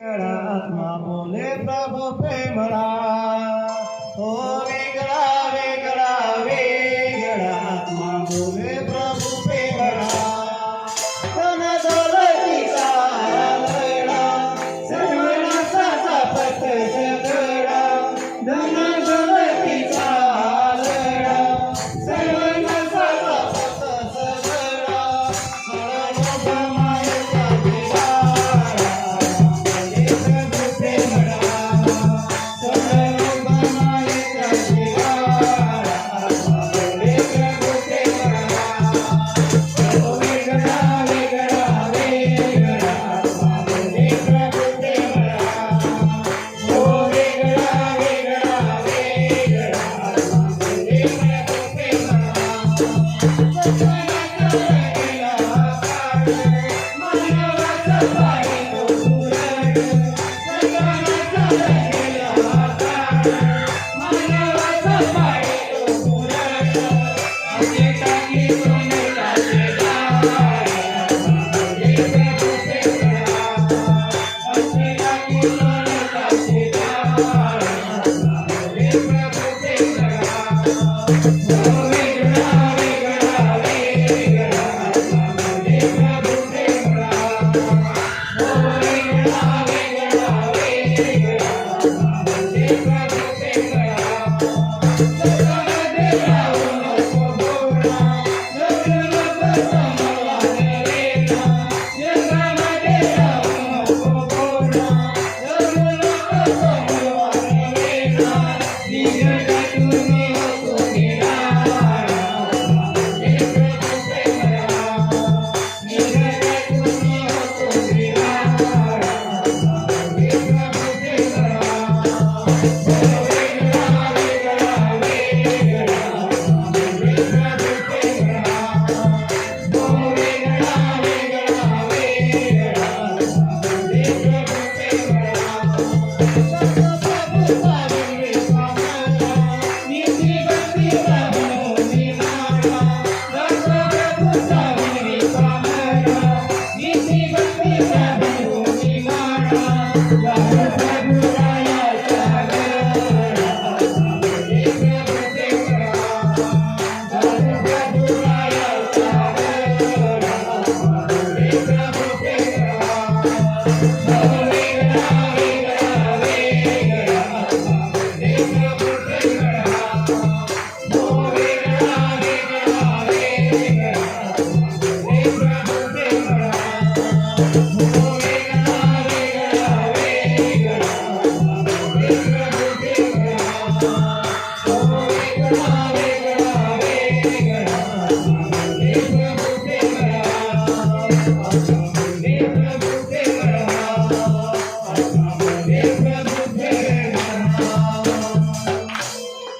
आत्मा बोले प्रभु प्रेमळा हो वेगळा वेगळा वेगळा आत्मा बोले प्रभु प्रेमळा धन दौलतीचा लढा सर्वनाशाचा पथ जगडा धन Oh,